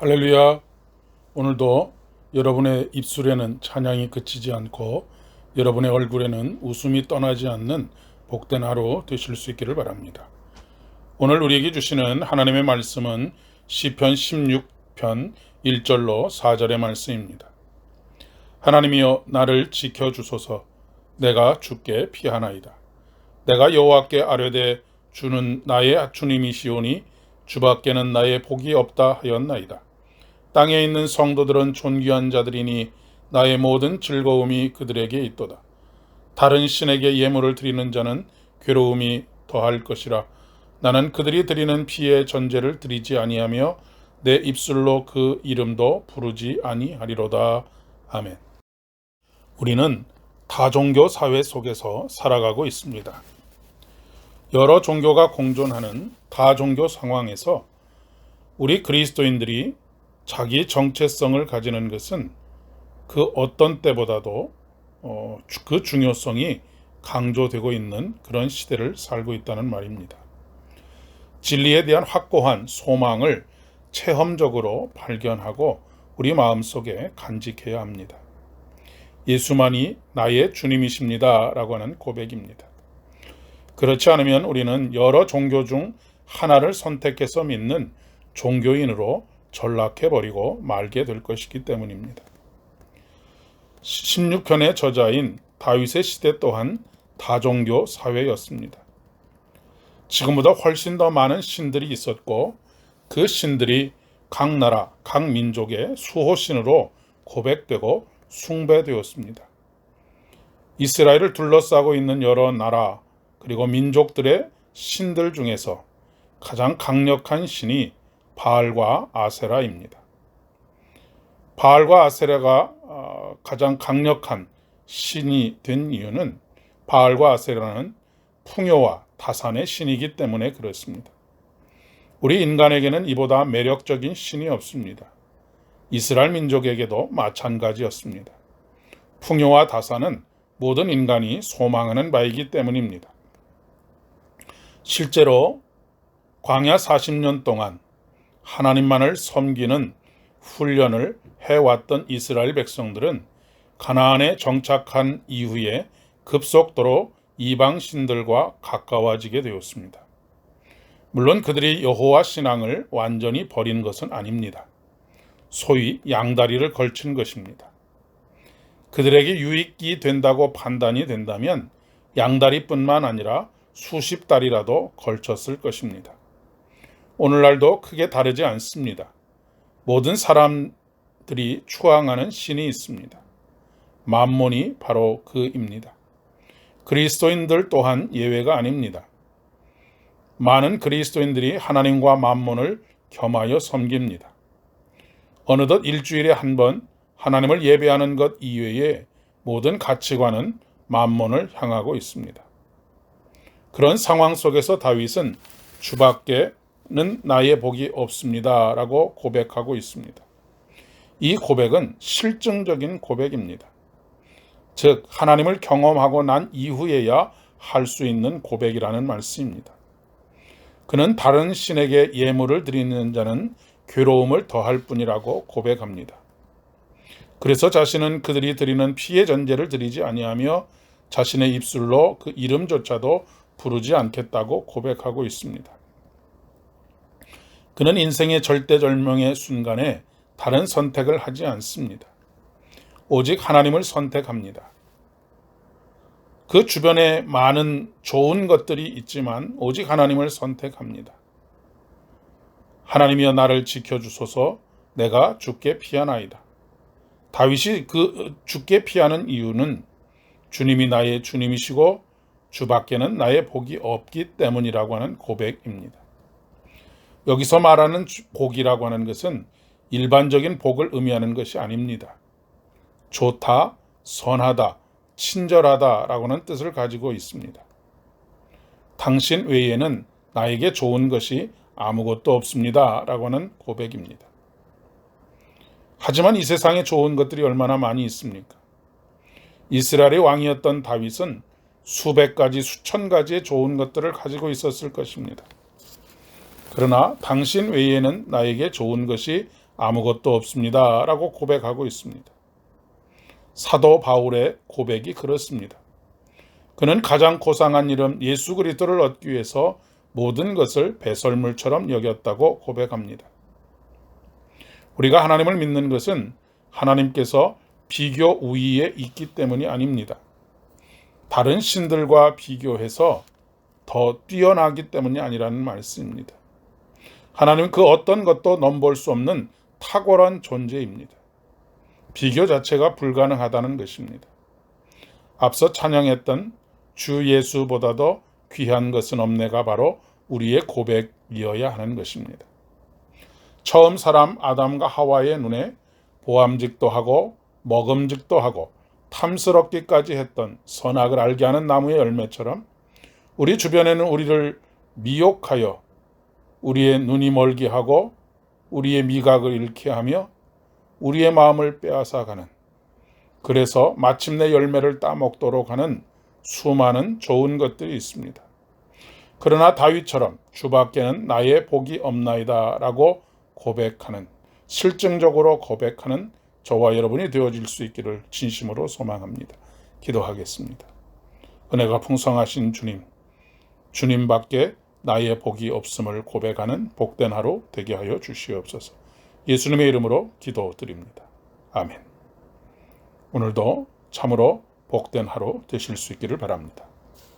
할렐루야. 오늘도 여러분의 입술에는 찬양이 그치지 않고 여러분의 얼굴에는 웃음이 떠나지 않는 복된 하루 되실 수 있기를 바랍니다. 오늘 우리에게 주시는 하나님의 말씀은 시편 16편 1절로 4절의 말씀입니다. 하나님이여 나를 지켜 주소서 내가 주께 피하나이다. 내가 여호와께 아뢰되 주는 나의 주님이시오니 주밖에는 나의 복이 없다 하였나이다. 땅에 있는 성도들은 존귀한 자들이니 나의 모든 즐거움이 그들에게 있도다. 다른 신에게 예물을 드리는 자는 괴로움이 더할 것이라. 나는 그들이 드리는 피의 전제를 드리지 아니하며 내 입술로 그 이름도 부르지 아니하리로다. 아멘. 우리는 다종교 사회 속에서 살아가고 있습니다. 여러 종교가 공존하는 다종교 상황에서 우리 그리스도인들이 자기 정체성을 가지는 것은 그 어떤 때보다도 어, 그 중요성이 강조되고 있는 그런 시대를 살고 있다는 말입니다. 진리에 대한 확고한 소망을 체험적으로 발견하고 우리 마음속에 간직해야 합니다. 예수만이 나의 주님이십니다. 라고 하는 고백입니다. 그렇지 않으면 우리는 여러 종교 중 하나를 선택해서 믿는 종교인으로 전락해버리고 말게 될 것이기 때문입니다. 16편의 저자인 다윗의 시대 또한 다종교 사회였습니다. 지금보다 훨씬 더 많은 신들이 있었고 그 신들이 각 나라, 각 민족의 수호신으로 고백되고 숭배되었습니다. 이스라엘을 둘러싸고 있는 여러 나라 그리고 민족들의 신들 중에서 가장 강력한 신이 바알과 아세라입니다. 바알과 아세라가 어, 가장 강력한 신이 된 이유는 바알과 아세라는 풍요와 다산의 신이기 때문에 그렇습니다. 우리 인간에게는 이보다 매력적인 신이 없습니다. 이스라엘 민족에게도 마찬가지였습니다. 풍요와 다산은 모든 인간이 소망하는 바이기 때문입니다. 실제로 광야 40년 동안 하나님만을 섬기는 훈련을 해왔던 이스라엘 백성들은 가나안에 정착한 이후에 급속도로 이방 신들과 가까워지게 되었습니다. 물론 그들이 여호와 신앙을 완전히 버린 것은 아닙니다. 소위 양다리를 걸친 것입니다. 그들에게 유익이 된다고 판단이 된다면 양다리뿐만 아니라 수십 달이라도 걸쳤을 것입니다. 오늘날도 크게 다르지 않습니다. 모든 사람들이 추앙하는 신이 있습니다. 만몬이 바로 그입니다. 그리스도인들 또한 예외가 아닙니다. 많은 그리스도인들이 하나님과 만몬을 겸하여 섬깁니다. 어느덧 일주일에 한 번 하나님을 예배하는 것 이외에 모든 가치관은 만몬을 향하고 있습니다. 그런 상황 속에서 다윗은 주밖에 는 나의 복이 없습니다. 라고 고백하고 있습니다. 이 고백은 실증적인 고백입니다. 즉, 하나님을 경험하고 난 이후에야 할 수 있는 고백이라는 말씀입니다. 그는 다른 신에게 예물을 드리는 자는 괴로움을 더할 뿐이라고 고백합니다. 그래서 자신은 그들이 드리는 피의 전제를 드리지 아니하며 자신의 입술로 그 이름조차도 부르지 않겠다고 고백하고 있습니다. 그는 인생의 절대절명의 순간에 다른 선택을 하지 않습니다. 오직 하나님을 선택합니다. 그 주변에 많은 좋은 것들이 있지만 오직 하나님을 선택합니다. 하나님이여 나를 지켜주소서 내가 죽게 피하나이다. 다윗이 그 죽게 피하는 이유는 주님이 나의 주님이시고 주 밖에는 나의 복이 없기 때문이라고 하는 고백입니다. 여기서 말하는 복이라고 하는 것은 일반적인 복을 의미하는 것이 아닙니다. 좋다, 선하다, 친절하다라고는 뜻을 가지고 있습니다. 당신 외에는 나에게 좋은 것이 아무것도 없습니다. 라고는 고백입니다. 하지만 이 세상에 좋은 것들이 얼마나 많이 있습니까? 이스라엘의 왕이었던 다윗은 수백 가지, 수천 가지의 좋은 것들을 가지고 있었을 것입니다. 그러나 당신 외에는 나에게 좋은 것이 아무것도 없습니다. 라고 고백하고 있습니다. 사도 바울의 고백이 그렇습니다. 그는 가장 고상한 이름 예수 그리스도를 얻기 위해서 모든 것을 배설물처럼 여겼다고 고백합니다. 우리가 하나님을 믿는 것은 하나님께서 비교 우위에 있기 때문이 아닙니다. 다른 신들과 비교해서 더 뛰어나기 때문이 아니라는 말씀입니다. 하나님은 그 어떤 것도 넘볼 수 없는 탁월한 존재입니다. 비교 자체가 불가능하다는 것입니다. 앞서 찬양했던 주 예수보다도 귀한 것은 없네가 바로 우리의 고백이어야 하는 것입니다. 처음 사람 아담과 하와의 눈에 보암직도 하고 먹음직도 하고 탐스럽기까지 했던 선악을 알게 하는 나무의 열매처럼 우리 주변에는 우리를 미혹하여 우리의 눈이 멀게 하고 우리의 미각을 잃게 하며 우리의 마음을 빼앗아가는 그래서 마침내 열매를 따먹도록 하는 수많은 좋은 것들이 있습니다. 그러나 다윗처럼 주밖에는 나의 복이 없나이다 라고 고백하는 실증적으로 고백하는 저와 여러분이 되어질 수 있기를 진심으로 소망합니다. 기도하겠습니다. 은혜가 풍성하신 주님, 주님밖에 나의 복이 없음을 고백하는 복된 하루 되게 하여 주시옵소서. 예수님의 이름으로 기도드립니다. 아멘. 오늘도 참으로 복된 하루 되실 수 있기를 바랍니다.